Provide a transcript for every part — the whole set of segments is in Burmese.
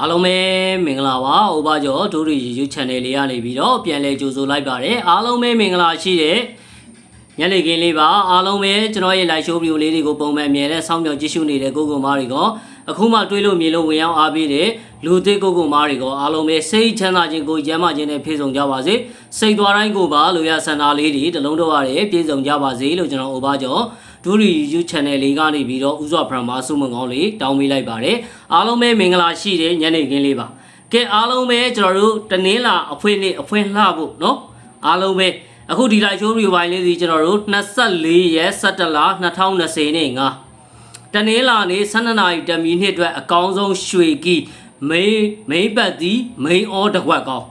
အားလုံးပဲမင်္ဂလာပါ။ဥပကျော်ဒိုရီ YouTube Channel လေးကနေပြီးတော့ပြန်လည်ကြိုဆိုလိုက်ပါတယ်။အားလုံးပဲမင်္ဂလာရှိတဲ့ညနေခင်းလေးပါ။အားလုံးပဲကျွန်တော်ရဲ့ live show video လေးတွေကိုပုံမှန်မြင်တဲ့စောင့်မျှော်ကြည့်ရှုနေတဲ့ကိုကိုမားတွေကအခုမှတွေးလို့မြင်လို့ဝင်ရောက်အားပေးတဲ့လူသစ်ကိုကိုမားတွေကအားလုံးပဲစိတ်ချမ်းသာခြင်းကိုရမ်းမခြင်းနဲ့ပြည့်စုံကြပါစေ။စိတ်သွားတိုင်းကိုပါလိုရဆန္ဒလေးတွေတလုံးတော့ရတယ်ပြည့်စုံကြပါစေလို့ကျွန်တော်ဥပကျော် ဒူရီ YouTube channel လေးကနေပြီးတော့ဥစွာပရမဆုမွန်ကောင်းလေးတောင်းပေးလိုက်ပါတယ်အားလုံးပဲမင်္ဂလာရှိတဲ့ညနေခင်းလေးပါကဲအားလုံးပဲကျွန်တော်တို့တနင်္လာအဖွင့်နေ့အဖွင့်လှဖို့เนาะအားလုံးပဲအခုဒီ live show review ပိုင်းလေးစီကျွန်တော်တို့24ရက်17လ2020နေ့ငါတနင်္လာနေ့12နာရီတမီနှစ်အတွက်အကောင်းဆုံးရွှေကီမိန်မိန်ပတ်သည်မိန်အောတကွက်ကောင်း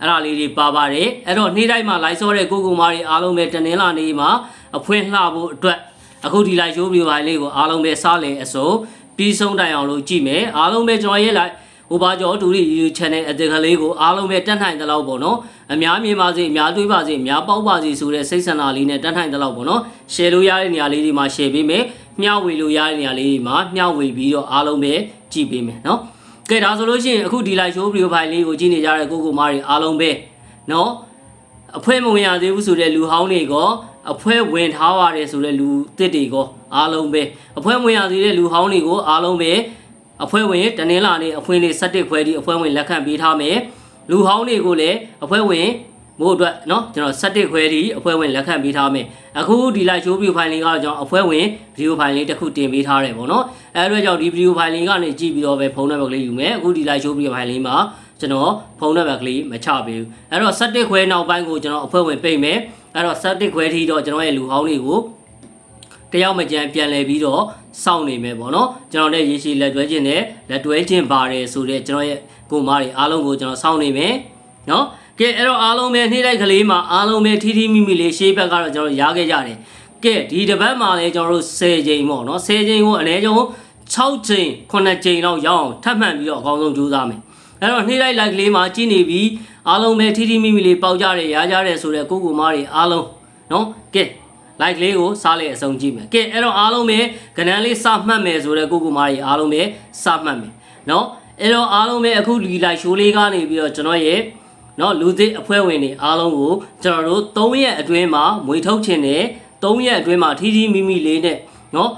အဲ့ဒါလေးတွေပါပါတယ်အဲ့တော့နေ့တိုင်းမှာ live ဆောတဲ့ကိုကိုမားတွေအားလုံးပဲတနင်္လာနေ့မှာအဖွင့်လှဖို့အတွက် အခုဒီ live show review ပိုင်းလေးကိုအားလုံးပဲစားလင်အစုံပြီးဆုံးတိုင်အောင်လို့ကြည့်မယ်အားလုံးပဲကျွန်တော်ရဲ့ live ဟိုပါကျော်တူရီ YouTube channel အသက်ကလေးကိုအားလုံးပဲတက်နိုင်တဲ့လောက်ပေါ့နော်အများမြင်ပါစေအများတွေးပါစေအများပေါက်ပါစေဆိုတဲ့စိတ်ဆန္ဒလေးနဲ့တက်နိုင်တဲ့လောက်ပေါ့နော် share လို့ရတဲ့နေရာလေးတွေမှာ share ပေးမယ်မျှဝေလို့ရတဲ့နေရာလေးတွေမှာမျှဝေပြီးတော့အားလုံးပဲကြည့်ပေးမယ်နော်ကဲဒါဆိုလို့ရှိရင်အခုဒီ live show video file လေးကိုကြည့်နေကြတဲ့ကိုကိုမားတွေအားလုံးပဲနော် အဖွဲမဝင်ရသေးဘူးဆိုတဲ့လူဟောင်းတွေက အဖွဲဝင်ထားပါတယ်ဆိုတဲ့လူတစ်တွေကအားလုံးပဲအဖွဲဝင်ရသေးတဲ့လူဟောင်းတွေကိုအားလုံးပဲအဖွဲ့ဝင်တနင်္လာနေ့အဖွင့်နေ့17ခွဲဒီအဖွဲ့ဝင်လက်ခံပေးထားမယ်လူဟောင်းတွေကိုလည်းအဖွဲ့ဝင်မို့အတွက်เนาะကျွန်တော်17ခွဲဒီအဖွဲ့ဝင်လက်ခံပေးထားမယ်အခုဒီ live show view file လေးကတော့ကျွန်တော်အဖွဲ့ဝင် video file လေးတစ်ခုတင်ပေးထားတယ်ပေါ့နော်အဲအတွက်ကြောင့်ဒီ video file လေးကနေကြည့်ပြီးတော့ပဲဖုန်းနံပါတ်ကလေးယူမယ်အခုဒီ live show video file လေးမှာ ကျွန်တော်ဖုန်းနံပါတ်ကလေးမချပေးဘူးအဲ့တော့17ခွဲနောက်ပိုင်းကိုကျွန်တော်အဖွဲ့ဝင်ပိတ်မယ်အဲ့တော့17ခွဲထိတော့ကျွန်တော်ရဲ့လူဟောင်းတွေကိုတယောက်မကြမ်းပြန်လဲပြီးတော့စောင့်နေမယ်ပေါ့နော်ကျွန်တော်လည်းရေရှည်လက်တွဲခြင်းနဲ့လက်တွဲခြင်းပါတယ်ဆိုတော့ကျွန်တော်ရဲ့ကိုမားတွေအားလုံးကိုကျွန်တော်စောင့်နေမယ်နော်ကဲအဲ့တော့အားလုံးပဲနေ့တိုက်ကလေးမှာအားလုံးပဲထီးထီးမိမိလေးရှေးဘက်ကတော့ကျွန်တော်ရခဲ့ကြတယ်ကဲဒီတစ်ပတ်မှာလည်းကျွန်တော်တို့10ချိန်ပေါ့နော်10ချိန်ကိုအနည်းဆုံး6ချိန်9ချိန်လောက်ရအောင်ထပ်မှန်ပြီးတော့အကောင်းဆုံးကြိုးစားမယ် အဲ့တော့နေ့တိုင်း like လေးမှာကြည့်နေပြီးအားလုံးပဲထီထီမိမိလေးပေါက်ကြတယ်ရားကြတယ်ဆိုတဲ့ကိုကိုမားတွေအားလုံးနော်ကဲ like လေးကိုစားလိုက်အဆုံးကြည့်မယ်ကဲအဲ့တော့အားလုံးပဲကဏ္ဍလေးစမှတ်မယ်ဆိုတဲ့ကိုကိုမားတွေအားလုံးပဲစမှတ်မယ်နော်အဲ့တော့အားလုံးပဲအခုဒီ like show လေးကနေပြီးတော့ကျွန်တော်ရဲ့နော်လူသစ်အဖွဲ့ဝင်တွေအားလုံးကိုကျွန်တော်တို့၃ရက်အတွင်းမှာမွေထုတ်ခြင်းနဲ့၃ရက်အတွင်းမှာထီထီမိမိလေးနဲ့နော်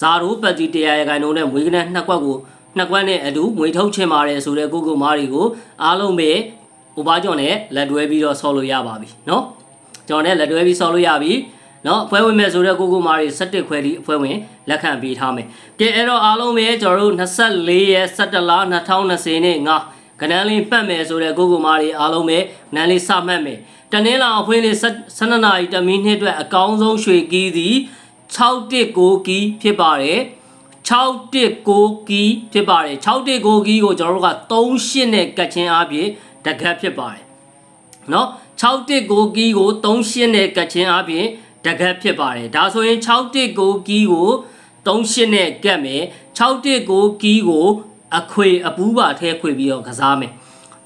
ဇာရိုးပတ်တီတရားရဂိုင်လုံးနဲ့မွေကနဲ့နှစ်ကွက်ကို နှစ်ကွက်နဲ့အတူမွေထုတ်ခြင်းပါတယ်ဆိုတဲ့ကိုကိုမားတွေကိုအားလုံးပဲဥပကျော်နဲ့လက်တွဲပြီးတော့ဆော်လို့ရပါပြီเนาะကျွန်တော်နဲ့လက်တွဲပြီးဆော်လို့ရပြီနော်အဖွဲ့ဝင်မဲ့ဆိုတဲ့ကိုကိုမာတွေ17ခွဲဒီအဖွဲ့ဝင်လက်ခံပေးထားမယ်။ကဲအဲ့တော့အားလုံးပဲကျွန်တော်တို့24ရက်17လ2020နဲ့ငါကနန်းလေးပတ်မယ်ဆိုတဲ့ကိုကိုမာတွေအားလုံးပဲနန်းလေးစမှတ်မယ်။တနင်္လာအဖွင့်လေး12နာရီတမီနှစ်အတွက်အကောင်းဆုံးရွှေကီးသည်619ကီးဖြစ်ပါတယ်။ 619ကီးဖြစ်ပါတယ်619ကီးကိုကျွန်တော်တို့က38နဲ့ကတ်ချင်းအားဖြင့်တကတ်ဖြစ်ပါတယ်။နော်619ကီးကို38နဲ့ကတ်ချင်းအားဖြင့်တကတ်ဖြစ်ပါတယ်ဒါဆိုရင်619ကီးကို38နဲ့ကတ်မယ်619ကီးကိုအခွေအပူးပါထဲခွေပြီးတော့ကစားမယ်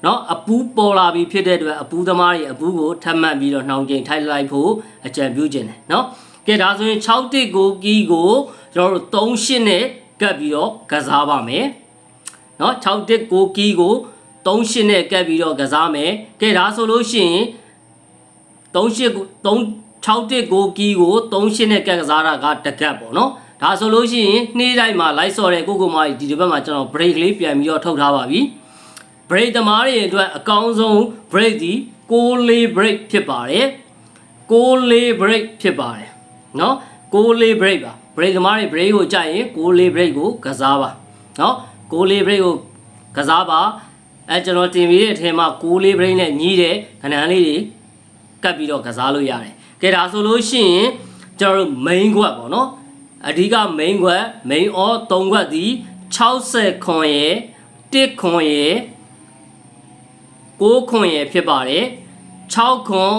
เนาะအပူးပေါ်လာပြီဖြစ်တဲ့အတွက်အပူးသမားတွေအပူးကိုထပ်မံပြီးတော့နှောင်းကျင်ထိုက်လိုက်ဖို့အကြံပြုခြင်းတယ်เนาะ ကဲဒါဆိုရင်619ကီးကိုကျွန်တော်တို့38နဲ့ကတ်ပြီးတော့ကစားပါမယ်เนาะ619ကီးကို38နဲ့ကတ်ပြီးတော့ကစားမယ်ကဲဒါဆိုလို့ရှိရင်38 3 619ကီးကို38နဲ့ကက်ကစားတာကတကတ်ပေါ့နော်ဒါဆိုလို့ရှိရင်နှေးတိုင်းမှာလိုက်စော်တဲ့ကိုကိုမာဒီဒီဘက်မှာကျွန်တော် break လေးပြန်ပြီးတော့ထုတ်ထားပါပြီ break သမားတွေအတွက်အကောင်းဆုံး break ဒီ6လေး break ဖြစ်ပါတယ်6လေး break ဖြစ်ပါတယ် နော်ကိုလေး break ပါ break သမားတွေ break ကိုကြိုက်ရင်ကိုလေး break ကိုကစားပါနော်ကိုလေး break ကိုကစားပါအဲကျွန်တော်တင်ပြီးတဲ့အထဲမှာကိုလေး break နဲ့ညီးတဲ့ခဏလေးတွေကတ်ပြီးတော့ကစားလို့ရတယ်ကဲဒါဆိုလို့ရှိရင်ကျွန်တော်တို့ main ခွက်ပေါ့နော်အဓိက main ခွက် main all 3ခွက်ဒီ60ခွန်ရယ်1ခွန်ရယ်9ခွန်ရယ်ဖြစ်ပါတယ်6ခွန်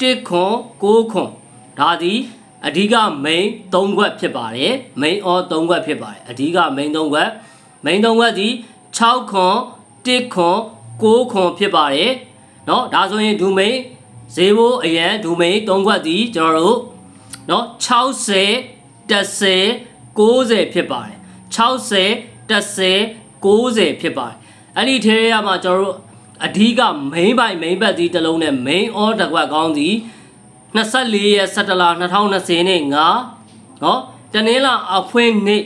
1ခွန်9ခွန်ဒါသည် အဓိက main 3ခွက်ဖြစ်ပါတယ် main or 3ခွက်ဖြစ်ပါတယ်အဓိက main 3ခွက် main 3ခွက်ဒီ6ခွန်1ခွန်6ခွန်ဖြစ်ပါတယ်เนาะဒါဆိုရင်ဒူ main ဈေးဘိုးအရန်ဒူမိန်၃ခွက်ဒီကျွန်တော်တို့เนาะ60 10 90ဖြစ်ပါတယ်60 10 90ဖြစ်ပါတယ် အဲ့ဒီထဲရမှာကျွန်တော်တို့အဓိက main ပိုင် main ဘက်ဒီတစ်လုံးနဲ့ main all တစ်ခွက်ကောင်းစီ 24ရက်17လ2020နေ့ငါနော်တနင်္လာအဖွင့်နေ့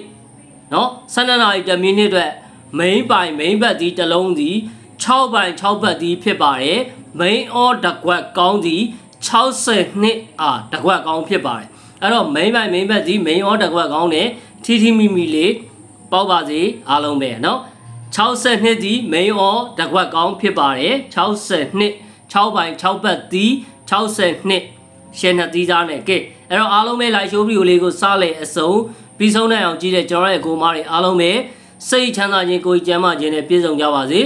နော်12နာရီ10မိနစ်အတွက်မိန်ပိုင်မိန်ဘက်ဒီတလုံးစီ6ပိုင်6ဘက်ဒီဖြစ်ပါတယ်မိန်အော်တကွက်ကောင်းစီ60နှစ်အာတကွက်ကောင်းဖြစ်ပါတယ်အဲ့တော့မိန်ပိုင်မိန်ဘက်ဒီမိန်အော်တကွက်ကောင်းနဲ့ထီထီမီမီလေးပေါက်ပါစေအားလုံးပဲနော်60နှစ်ဒီမိန်အော်တကွက်ကောင်းဖြစ်ပါတယ်60နှစ်6ပိုင်6ဘက်ဒီ60နှစ် ရှယ်နှစ်သီးသားနဲ့ကဲအဲ့တော့အားလုံးပဲ live show video လေးကိုစလေအစုံပြီးဆုံးနိုင်အောင်ကြည့်တဲ့ကျွန်တော်ရဲ့ကိုမားတွေအားလုံးပဲစိတ်ချမ်းသာခြင်းကိုယ်ကြမ်းမာခြင်းနဲ့ပြည့်စုံကြပါစေ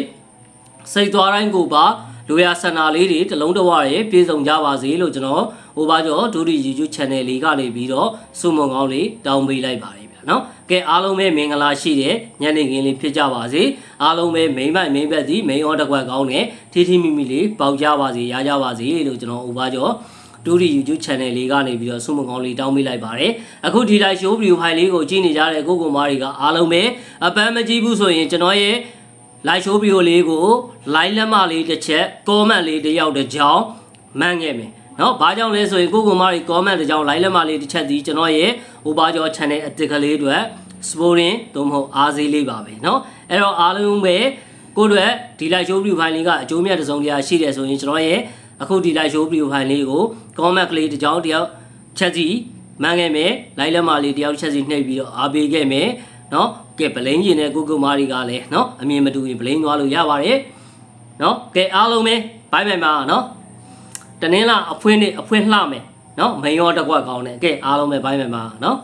စိတ်သွားတိုင်းကိုပါလူရဆန္ဒလေးတွေတစ်လုံးတစ်ဝရပြည့်စုံကြပါစေလို့ကျွန်တော်ဟိုပါကျော်ဒူဒီ YouTube channel လေးကနေပြီးတော့စုမုံကောင်းလေးတောင်းပေးလိုက်ပါတယ်ဗျာနော်ကဲအားလုံးပဲမင်္ဂလာရှိတဲ့ညနေခင်းလေးဖြစ်ကြပါစေအားလုံးပဲမိမ့်မိုက်မိမ့်ဘက်စီမိန်အောတစ်ခွက်ကောင်းနဲ့ထီထီမိမိလေးပေါက်ကြပါစေရကြပါစေလို့ကျွန်တော်ဟိုပါကျော် ဒူရီ YouTube channel လေးကနေပြီးတော့ဆုမကောင်းလေးတောင်းပေးလိုက်ပါတယ်အခုဒီတိုင်း show video file လေးကိုကြည့်နေကြတဲ့ကိုကိုမားတွေကအားလုံးပဲအပန်းမကြည့်ဘူးဆိုရင်ကျွန်တော်ရဲ့ live show video လေးကို like လက်မလေးတစ်ချက် comment လေးတစ်ယောက်တစ်ကြောင်းမှန်းခဲ့မယ်နော်ဘာကြောင့်လဲဆိုရင်ကိုကိုမတွေ comment တကြောင် line လက်မလေးတစ်ချက်ဒီကျွန်တော်ရဲ့ဟိုပါကျော် channel အတစ်ကလေးတွေ sporting သို့မဟုတ်အားစေးလေးပါပဲနော်အဲ့တော့အားလုံးပဲကိုတို့ရဲ့ဒီ live show view file လေးကအကျိုးမြတ်တစ်စုံတရာရှိတယ်ဆိုရင်ကျွန်တော်ရဲ့ အခုဒီလိုက် show profile လေးကို comment ကလေးတစ်ကြောင်းတယောက်ချက်စီမှန်ခဲ့မယ်လိုက်လက်မလေးတယောက်ချက်စီနှိပ်ပြီးတော့အားပေးခဲ့မယ်နော်ကဲဗလိန်ကျင်တဲ့ကိုကုမာတွေကလည်းနော်အမြင်မတူရင်ဗလိန်သွားလို့ရပါတယ်နော်ကဲအားလုံးပဲဘိုင်ဘိုင်ပါနော်တနင်္လာအဖွင့်နဲ့အဖွင့်လှမယ်နော်မယောတကွက်ကောင်းတယ်ကဲအားလုံးပဲဘိုင်ဘိုင်ပါနော်